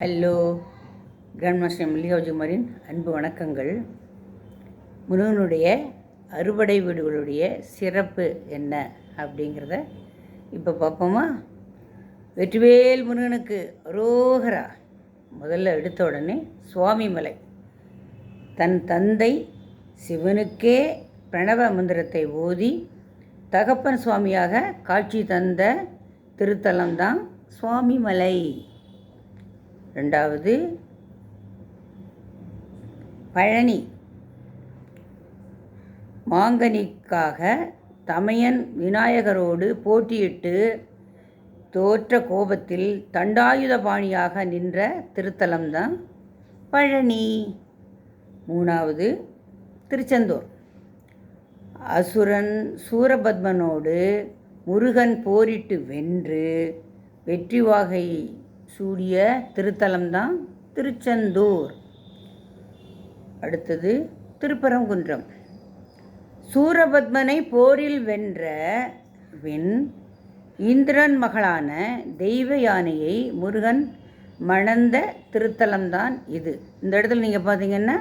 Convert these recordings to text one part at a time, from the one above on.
Hello grand master மல்லிகாஜுமாரின் அன்பு வணக்கங்கள். முருகனுடைய அறுவடை வீடுகளுடைய சிறப்பு என்ன அப்படிங்கிறத இப்போ பார்ப்போமா? வெற்றிவேல் முருகனுக்கு அரோகரா. முதல்ல எடுத்த உடனே சுவாமிமலை தன் தந்தை சிவனுக்கே பிரணவ மந்திரத்தை ஓதி தகப்பன் சுவாமியாக காட்சி தந்த திருத்தலம்தான் சுவாமிமலை ரெண்டாவது பழனி. மாங்கனிக்காக தமையன் விநாயகரோடு போட்டியிட்டு தோற்ற கோபத்தில் தண்டாயுதபாணியாக நின்ற திருத்தலம்தான் பழனி. மூணாவது திருச்செந்தூர். அசுரன் சூரபத்மனோடு முருகன் போரிட்டு வென்று வெற்றி வாகை சூடிய திருத்தலம்தான் திருச்செந்தூர். அடுத்தது திருப்பரங்குன்றம். சூரபத்மனை போரில் வென்ற வெண் இந்திரன் மகளான தெய்வ யானையை முருகன் மணந்த திருத்தலம்தான் இது. இந்த இடத்துல நீங்கள் பார்த்தீங்கன்னா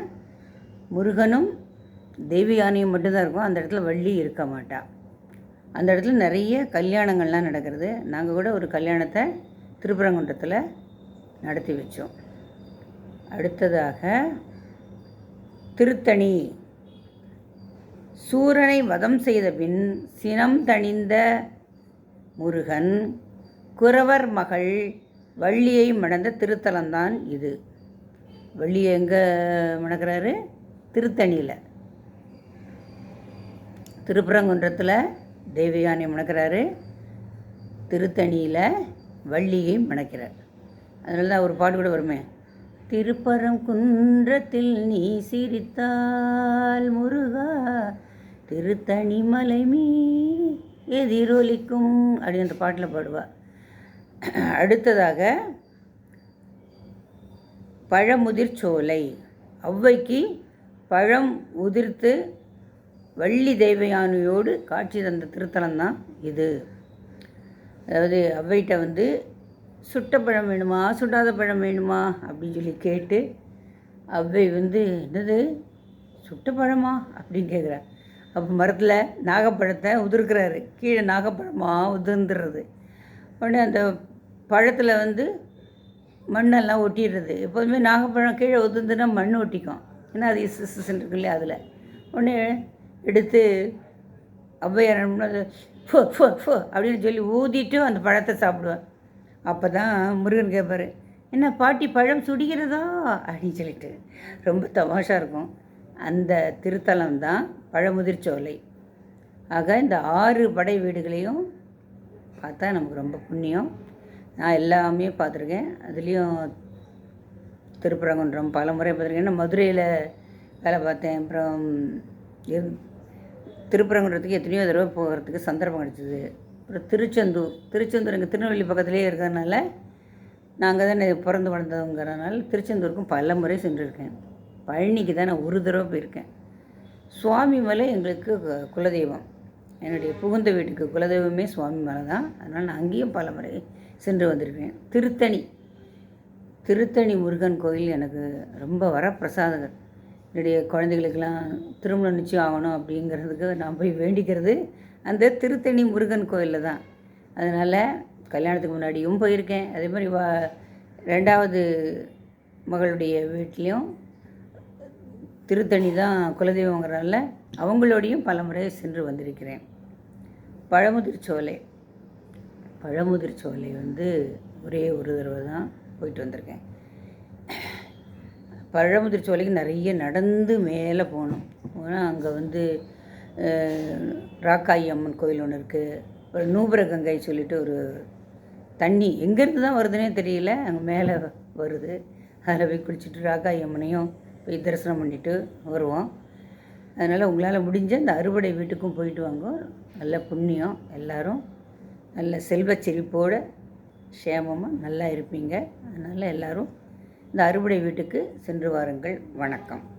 முருகனும் தெய்வ யானையும் மட்டும்தான் இருக்கும். அந்த இடத்துல வள்ளி இருக்க மாட்டா. அந்த இடத்துல நிறைய கல்யாணங்கள்லாம் நடக்கிறது. நாங்கள் கூட ஒரு கல்யாணத்தை திருப்பரங்குன்றத்தில் நடத்தி வச்சோம். அடுத்ததாக திருத்தணி. சூரனை வதம் செய்த பின் சினம் தணிந்த முருகன் குறவர் மகள் வள்ளியை மணந்த திருத்தலம்தான் இது. வள்ளியை எங்கே மணக்கிறாரு? திருத்தணியில். திருப்பரங்குன்றத்தில் தேவயானை மணக்கிறாரு. திருத்தணியில் வள்ளியை மணக்கிறார் அதனால தான் ஒரு பாட்டு கூட வருமே திருப்பரம் குன்றத்தில் நீ சிரித்தால் முருகா திருத்தணிமலை மீ எதிரொலிக்கும் அப்படின்ற பாட்டில் பாடுவாள் அடுத்ததாக பழமுதிர் சோலை ஔவைக்கு பழம் உதிர்த்து வள்ளி தெய்வயானையோடு காட்சி தந்த திருத்தலம் தான் இது அதாவது ஔவைகிட்ட வந்து சுட்ட பழம் வேணுமா? சுடாத பழம் வேணுமா? அப்படின்னு சொல்லி கேட்டு அவ்வை வந்து என்னது? சுட்ட பழமா? அப்படின்னு கேட்குறா அப்போ மரத்தில் நாகப்பழத்தை உதிர்க்கிறாரு. கீழே நாகப்பழமாக உதிர்ந்துடுறது. உடனே அந்த பழத்தில் வந்து மண்ணெல்லாம் ஒட்டிடுறது. எப்போதுமே நாகப்பழம் கீழே உதிர்ந்துன்னா மண் ஒட்டிக்கும். ஏன்னா அது இசு இஸ் இருக்கு இல்லையா அதில். உடனே எடுத்து அவ்வையார் ஃபு ஃபு ஃபு அப்படின்னு சொல்லி ஊதிட்டு அந்த பழத்தை சாப்பிடுவேன். அப்போ தான் முருகன் கேட்பார் என்ன பாட்டி பழம் சுடிக்கிறதா அப்படின்னு சொல்லிட்டு. ரொம்ப தமாஷாக இருக்கும். அந்த திருத்தலம் தான் பழமுதிர்ச்சோலை ஆக இந்த ஆறு படை வீடுகளையும் பார்த்தா நமக்கு ரொம்ப புண்ணியம். நான் எல்லாமே பார்த்துருக்கேன். அதுலேயும் திருப்பரங்குன்றம் பல முறை பார்த்துருக்கேன். ஏன்னா மதுரையில் வேலை பார்த்தேன். அப்புறம் இரு திருப்பரங்குன்றத்துக்கு எத்தனையோ தடவை போகிறதுக்கு சந்தர்ப்பம் கிடச்சிது. அப்புறம் திருச்செந்தூர் திருச்செந்தூர் எங்கள் திருநெல்வேலி பக்கத்துலேயே இருக்கிறதுனால நாங்கள் தான் பிறந்து வளர்ந்தவங்கிறனால திருச்செந்தூருக்கும் பல முறை சென்றிருக்கேன். பழனிக்கு தான் நான் ஒரு தடவை போயிருக்கேன். சுவாமி மலை எங்களுக்கு குலதெய்வம். என்னுடைய புகுந்த வீட்டுக்கு குலதெய்வமே சுவாமி மலை தான். அதனால் நான் அங்கேயும் பல முறை சென்று வந்திருக்கேன். திருத்தணி திருத்தணி முருகன் கோயில் எனக்கு ரொம்ப வரப்பிரசாதகர் என்னுடைய குழந்தைகளுக்கெல்லாம் திருமணம் நிச்சயம் ஆகணும் அப்படிங்கிறதுக்கு நான் போய் வேண்டிக்கிறது அந்த திருத்தணி முருகன் கோயிலில் தான். அதனால் கல்யாணத்துக்கு முன்னாடியும் போயிருக்கேன். அதே மாதிரி வா ரெண்டாவது மகளுடைய வீட்லேயும் திருத்தணி தான் குலதெய்வங்கிறனால அவங்களோடையும் பல முறை சென்று வந்திருக்கிறேன். பழமுதிர் சோலை. பழமுதிர் சோலை வந்து ஒரே ஒரு தடவை தான் போயிட்டு வந்திருக்கேன். பழமுதிர் சோலைக்கு நிறைய நடந்து மேலே போகணும். போனால் அங்கே வந்து ராக்காயி அம்மன் கோயில் ஒன்று இருக்குது ஒரு நூபுர கங்கை சொல்லிட்டு ஒரு தண்ணி எங்கேருந்து தான் வருதுன்னே தெரியல. அங்கே மேலே வருது. அதில் போய் குளிச்சுட்டு ராக்காயி அம்மனையும் போய் தரிசனம் பண்ணிவிட்டு வருவோம். அதனால் உங்களால் முடிஞ்ச அந்த அறுவடை வீட்டுக்கும் போயிட்டு வாங்க. நல்ல புண்ணியம் எல்லோரும் நல்ல செல்வச் செழிப்போடு சேமமாக நல்லா இருப்பீங்க. அதனால் எல்லோரும் இந்த அறுவடை வீட்டுக்கு சென்று வாருங்கள். வணக்கம்.